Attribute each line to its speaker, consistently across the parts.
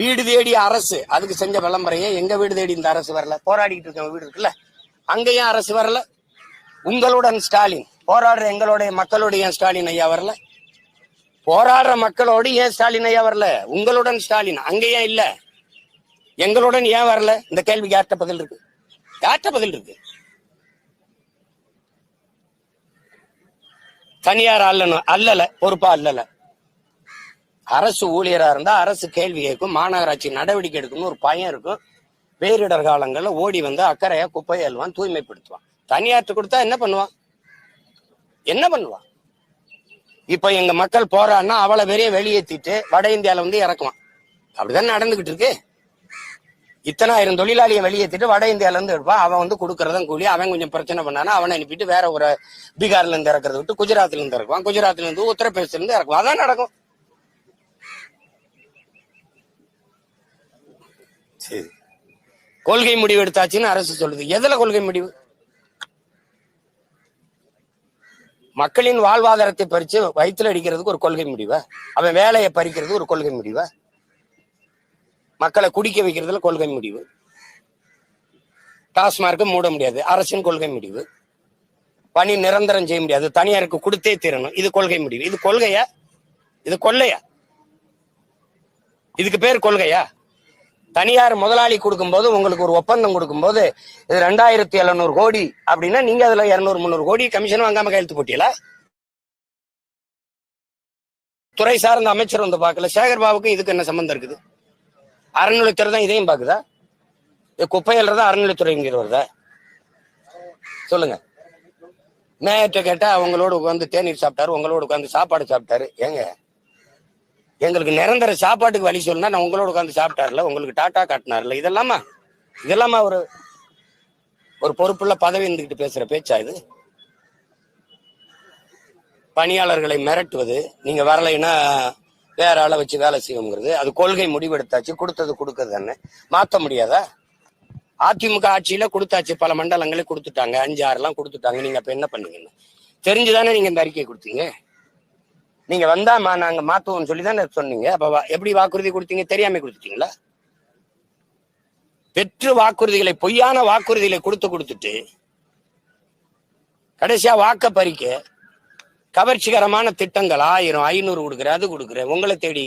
Speaker 1: வீடு தேடி அரசு அதுக்கு செஞ்ச விளம்பரையே எங்க வீடு தேடி இந்த அரசு வரல? போராடிக்கிட்டு இருக்க வீடு இருக்குல்ல? அங்கேயும் அரசு வரல. உங்களுடன் ஸ்டாலின் போராடுற எங்களுடைய மக்களுடைய ஏன் ஸ்டாலின் ஐயா வரல? போராடுற மக்களோடு ஏன் ஸ்டாலின் ஐயா வரல? உங்களுடன் ஸ்டாலின் அங்கேயே இல்ல? எங்களுடன் ஏன் வரல? இந்த கேள்விக்கு யார்கிட்ட பதில் இருக்கு? யார்கிட்ட பதில் இருக்கு? தனியார் அல்லணும் அல்லல பொறுப்பா அல்லல. அரசு ஊழியரா இருந்தா அரசு கேள்வி கேட்கும் மாநகராட்சி நடவடிக்கை எடுக்கணும்னு ஒரு பயம் இருக்கும். பேரிடர் காலங்களில் ஓடி வந்து அக்கறையா குப்பையை அள்ளுவான் தூய்மைப்படுத்துவான். தனியார்ட்ட கொடுத்தா என்ன பண்ணுவான்? என்ன பண்ணுவான்? இப்ப எங்க மக்கள் போறான்னா அவளை பெரிய வெளியேற்றிட்டு வட இந்தியால வந்து இறக்குவான். அப்படிதான் நடந்துகிட்டு இருக்கு? இத்தனாயிரம் தொழிலாளியை வெளியேற்றிட்டு வட இந்தியால இருந்து எடுப்பான். அவன் வந்து கொடுக்கறதும் கூலி அவன் கொஞ்சம் பிரச்சனை பண்ணானா அவனை அனுப்பிட்டு வேற ஒரு பீகார்ல இருந்து இறக்குறத விட்டு குஜராத்ல இருந்து இறக்குவான். குஜராத்ல இருந்து உத்தரப்பிரதேசல இருந்து இறக்குவான். அதான் நடக்கும். சரி கொள்கை முடிவு எடுத்தாச்சுன்னு அரசு சொல்லுது. எதுல கொள்கை முடிவு? மக்களின் வாழ்வாதாரத்தை பறிச்சு வயிற்றுல அடிக்கிறதுக்கு ஒரு கொள்கை முடிவா? அவன் வேலையை பறிக்கிறது ஒரு கொள்கை முடிவா? மக்களை குடிக்க வைக்கிறதுல கொள்கை முடிவு. டாஸ்மார்க்கு மூட முடியாது. அரசின் கொள்கை முடிவு. பணி நிரந்தரம் செய்ய முடியாது. தனியாருக்கு கொடுத்தே தீரணும். இது கொள்கை முடிவு. இது கொள்கையா? இது கொள்ளையா? இதுக்கு பேர் கொள்கையா? தனியார் முதலாளி கொடுக்கும்போது உங்களுக்கு ஒரு ஒப்பந்தம் கொடுக்கும்போது இது ரெண்டாயிரத்தி எழுநூறு கோடி அப்படின்னா நீங்க அதுல இருநூறு முந்நூறு கோடி கமிஷன் வாங்காம கையெழுத்து போட்டீங்களா? துறை சார்ந்த அமைச்சர் வந்து பார்க்கல. சேகர் பாபுக்கு இதுக்கு என்ன சம்பந்தம் இருக்குது? அறநிலைத்துறை தான் இதையும் பாக்குதா இது குப்பையில் சொல்லுங்க. மேயர்கிட்ட கேட்டா அவங்களோட உட்காந்து தேநீர் சாப்பிட்டாரு உங்களோட உட்காந்து சாப்பாடு சாப்பிட்டாரு. ஏங்க எங்களுக்கு நிரந்தர சாப்பாட்டுக்கு வழி சொல்லுனா நான் உங்களோட உட்காந்து சாப்பிட்டாருல உங்களுக்கு டாட்டா காட்டினார்ல. இதெல்லாமா? இதெல்லாமா ஒரு ஒரு பொறுப்புள்ள பதவி இருந்துகிட்டு பேசுற பேச்சா இது? பணியாளர்களை மிரட்டுவது நீங்க வரலைன்னா வேற ஆளை வச்சு வேலை செய்யுங்கிறது அது கொள்கை முடிவெடுத்தாச்சு கொடுத்தது கொடுக்கறது தானே. மாத்த முடியாதா? அதிமுக ஆட்சியில கொடுத்தாச்சு பல மண்டலங்களே கொடுத்துட்டாங்க அஞ்சு ஆறுலாம் கொடுத்துட்டாங்க. நீங்க அப்ப என்ன பண்ணீங்கன்னு? தெரிஞ்சுதானே நீங்க இந்த அறிக்கையை கொடுத்தீங்க. நீங்க வந்தா நாங்க மாத்துவோம்னு சொல்லி தானே சொன்னீங்க. அப்ப எப்படி வாக்குறுதி கொடுத்தீங்க? தெரியாம கொடுத்துட்டீங்களா? பெற்று வாக்குறுதிகளை பொய்யான வாக்குறுதிகளை கொடுத்து கொடுத்துட்டு கடைசியா வாக்க பறிக்க கவர்ச்சிகரமான திட்டங்கள் ஆயிரம் ஐநூறு கொடுக்குற அது கொடுக்குறேன். உங்களை தேடி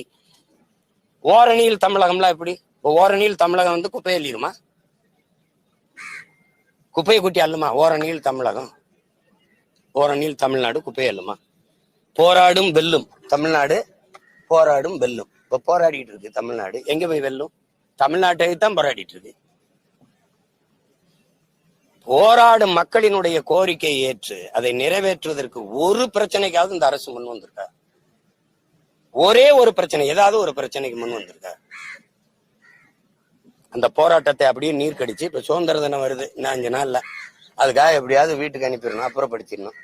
Speaker 1: ஓரணியில் தமிழகம்லாம் எப்படி? ஓரணியில் தமிழகம் வந்து குப்பை அள்ளிடுமா? குப்பையை குட்டி அள்ளுமா? ஓரணியில் தமிழகம். ஓரணியில் தமிழ்நாடு குப்பை அள்ளுமா? போராடும் வெல்லும். தமிழ்நாடு போராடும் வெல்லும். இப்ப போராடிட்டு இருக்கு தமிழ்நாடு. எங்க போய் வெல்லும்? தமிழ்நாட்டை தான் போராடிட்டு இருக்கு. போராடும் மக்களினுடைய கோரிக்கையை ஏற்று அதை நிறைவேற்றுவதற்கு ஒரு பிரச்சனைக்காவது இந்த அரசு முன் வந்திருக்கா? ஒரே ஒரு பிரச்சனை ஏதாவது ஒரு பிரச்சனைக்கு முன் வந்திருக்கா? அந்த போராட்டத்தை அப்படியே நீர் கடிச்சு இப்ப சுதந்திர தினம் வருது. இன்னும் அஞ்சு நாள்ல. அதுக்காக எப்படியாவது வீட்டுக்கு அனுப்பிடணும் அப்புறப்படுத்திடணும்.